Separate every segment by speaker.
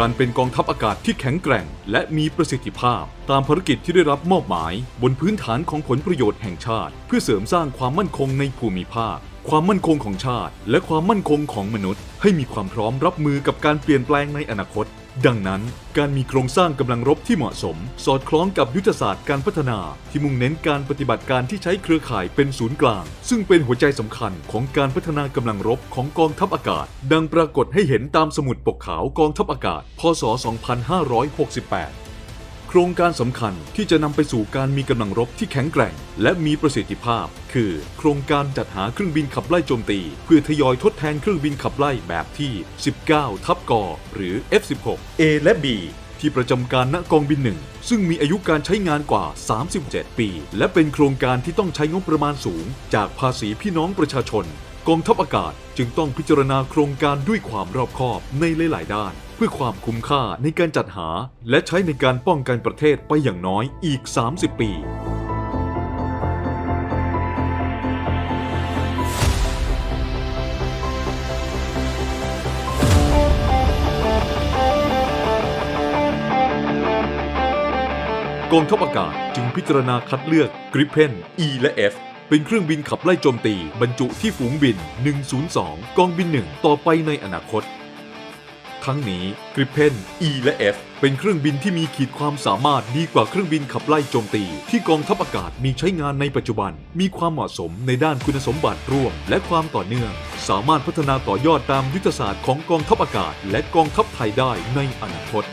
Speaker 1: การเป็นกองทัพอากาศที่แข็งแกร่ง และมีประสิทธิภาพ ตามภารกิจที่ได้รับมอบหมาย บนพื้นฐานของผลประโยชน์แห่งชาติ เพื่อเสริมสร้างความมั่นคงในภูมิภาค ความมั่นคงของชาติ และความมั่นคงของมนุษย์ ให้มีความพร้อมรับมือกับการเปลี่ยนแปลงในอนาคต ดังนั้น การมีโครงสร้างกำลังรบที่เหมาะสม สอดคล้องกับยุทธศาสตร์การพัฒนาที่มุ่งเน้นการปฏิบัติการที่ใช้เครือข่ายเป็นศูนย์กลาง ซึ่งเป็นหัวใจสำคัญของการพัฒนากำลังรบของกองทัพอากาศ ดังปรากฏให้เห็นตามสมุดปกขาวกองทัพอากาศ พศ 2568 ครงการสำคัญที่จะนำไปสู่การมีกำลังรบที่แข็งแกร่ง และมีประสิทธิภาพ คือ โครงการจัดหาเครื่องบินขับไล่โจมตี เพื่อทยอยทดแทนเครื่องบินขับไล่แบบที่ 19 ทับกอหรือ F16 A และ B ที่ประจำการณกองบินหนึ่งซึ่งมีอายุการใช้งานกว่า 37 ปี และเป็นโครงการที่ต้องใช้งบประมาณสูง จากภาษีพี่น้องประชาชน กองทัพอากาศจึงต้องพิจารณาโครงการด้วยความรอบคอบในหลาย ๆ ด้าน เพื่อความคุ้มค่าในการจัดหา และใช้ในการป้องกันประเทศไปอย่างน้อยอีก 30 ปีกองทัพอากาศจึงพิจารณาคัดเลือก Gripen E และ F เป็นเครื่องบินขับไล่โจมตี บรรจุที่ฝูงบิน 102 กองบิน 1 ต่อไปในอนาคต ครั้งนี้กริเพน E และ F เป็นเครื่องบินที่มีขีดความสามารถดีกว่าเครื่องบินขับไล่โจมตี ที่กองทัพอากาศมีใช้งานในปัจจุบัน มีความเหมาะสมในด้านคุณสมบัติร่วม และความต่อเนื่อง สามารถพัฒนาต่อยอดตามยุทธศาสตร์ของกองทัพอากาศ และกองทัพไทยได้ในอนาคต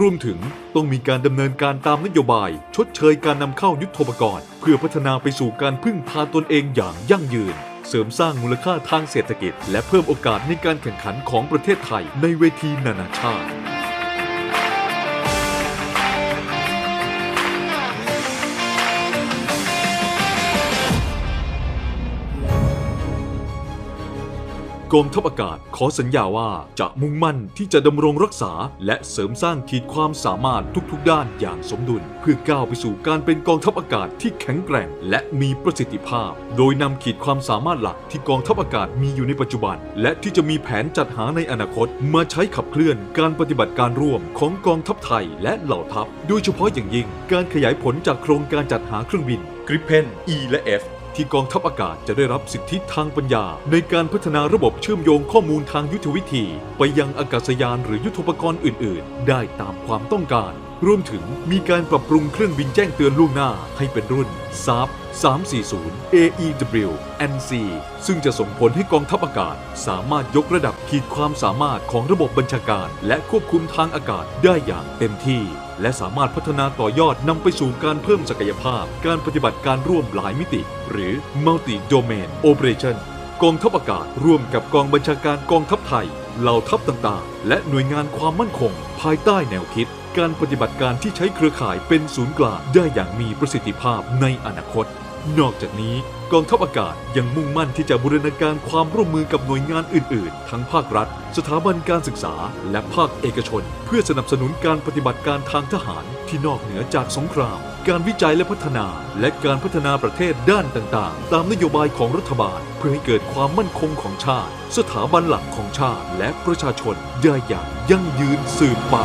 Speaker 1: รวมถึงต้องมีการดำเนินการตามนโยบาย ชดเชยการนำเข้ายุทโธปกรณ์ เพื่อพัฒนาไปสู่การพึ่งพาตนเองอย่างยั่งยืน เสริมสร้างมูลค่าทางเศรษฐกิจ และเพิ่มโอกาสในการแข่งขันของประเทศไทยในเวทีนานาชาติ กองทัพอากาศขอสัญญาว่าจะมุ่งมั่นที่จะดำรงรักษา และเสริมสร้างขีดความสามารถทุกๆ ด้านอย่างสมดุล เพื่อก้าวไปสู่การเป็นกองทัพอากาศที่แข็งแกร่ง และมีประสิทธิภาพ โดยนำขีดความสามารถหลักที่กองทัพอากาศมีอยู่ในปัจจุบัน และที่จะมีแผนจัดหาในอนาคต มาใช้ขับเคลื่อนการปฏิบัติการร่วมของกองทัพไทยและเหล่าทัพ โดยเฉพาะอย่างยิ่ง การขยายผลจากโครงการจัดหาเครื่องบิน Gripen E และ F ที่กองทัพอากาศจะได้รับสิทธิทางปัญญา ในการพัฒนาระบบเชื่อมโยงข้อมูลทางยุทธวิธี ไปยังอากาศยานหรือยุทโธปกรณ์อื่น ๆ ได้ตามความต้องการ รวมถึงมีการปรับปรุงเครื่องบินแจ้งเตือนล่วงหน้าให้เป็นรุ่น SAP 340 AEW NC ซึ่งจะส่งผลให้กองทัพอากาศ สามารถยกระดับขีดความสามารถของระบบบัญชาการ และควบคุมทางอากาศได้อย่างเต็มที่ และสามารถพัฒนาต่อยอดนำไปสู่การเพิ่มศักยภาพ การปฏิบัติการร่วมหลายมิติ หรือ Multi Domain Operation กองทัพอากาศร่วมกับกองบัญชาการกองทัพไทย เหล่าทัพต่างๆ และหน่วยงานความมั่นคง ภายใต้แนวคิด การปฏิบัติการที่ใช้เครือข่ายเป็นศูนย์กลางได้อย่างมีประสิทธิภาพในอนาคต นอกจากนี้ กองทัพอากาศยังมุ่งมั่นที่จะบูรณาการความร่วมมือกับหน่วยงานอื่น ๆ ทั้งภาครัฐ สถาบันการศึกษา และภาคเอกชน เพื่อสนับสนุนการปฏิบัติการทางทหารที่นอกเหนือจากสงคราม การวิจัยและพัฒนา และการพัฒนาประเทศด้านต่าง ๆ ตามนโยบายของรัฐบาล เพื่อให้เกิดความมั่นคงของชาติ สถาบันหลักของชาติ และประชาชนได้อย่างยั่งยืนสืบไป